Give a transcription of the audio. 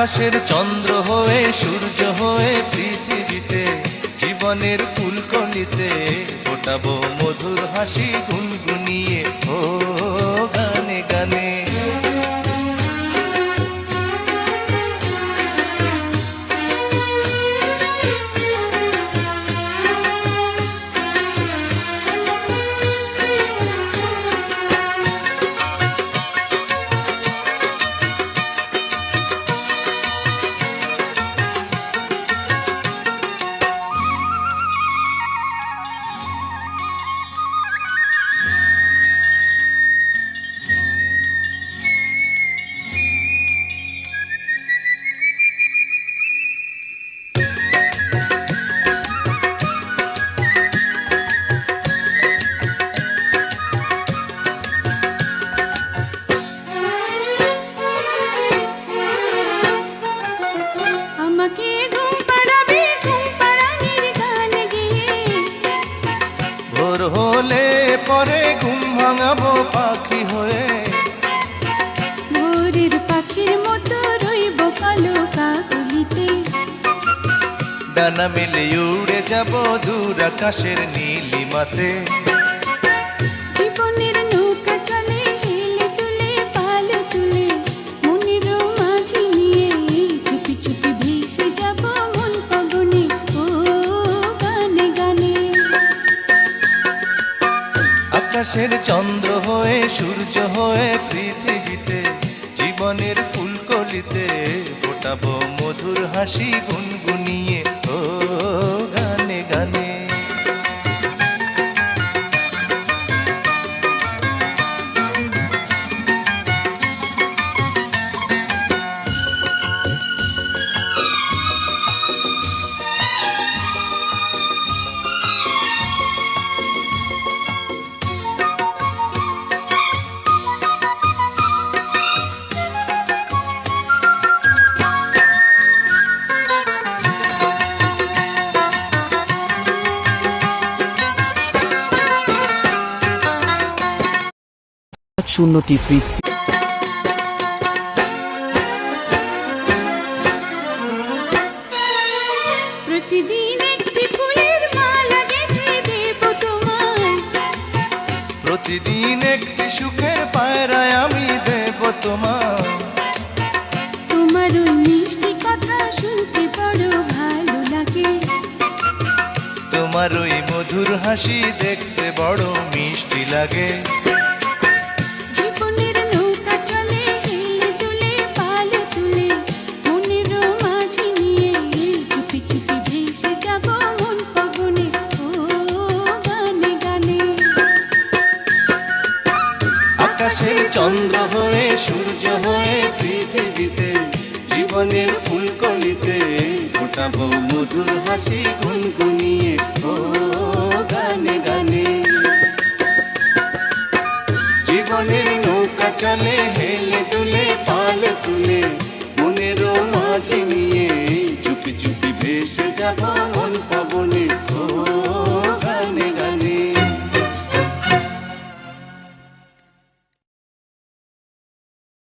আকাশের চন্দ্র হয়ে সূর্য হয়ে পৃথিবীতে জীবনের ফুলকলিতে ফোটাবো মধুর হাসি গুনগুনিয়ে ও পরে ঘুম ভাঙাবো পাখি হয়ে। ভোরের পাখির মতো রইব কালো কাকুলিতে। ডানা মেলে উড়ে যাব দূর আকাশের নীলিমাতে। আকাশের চন্দ্র হয়ে সূর্য হয়ে পৃথিবীতে জীবনের ফুলকলিতে ফোটাবো মধুর হাসি গুনগুনিয়ে। শূন্যটি ফ্রিজ প্রতিদিন একটি ফুলের মালা গেঁথে দেব তোমায়। প্রতিদিন একটি সুখের পায়রায় আমি দেব তোমার তোমার মিষ্টি কথা শুনতে বড় ভালো লাগে। তোমার ওই মধুর হাসি দেখতে বড় মিষ্টি লাগে। চন্দ্র হয়ে, সূর্য হয়ে, পৃথিবীতে, জীবনের ফুলকলিতে ফোটাবো মধুর হাসি গুনগুনিয়ে, ও গানে গানে। জীবনের নৌকা চলে, হেলে দুলে, পাল তুলে, মনেরও মাঝে নিয়ে, চুপি চুপি ভেসে যাব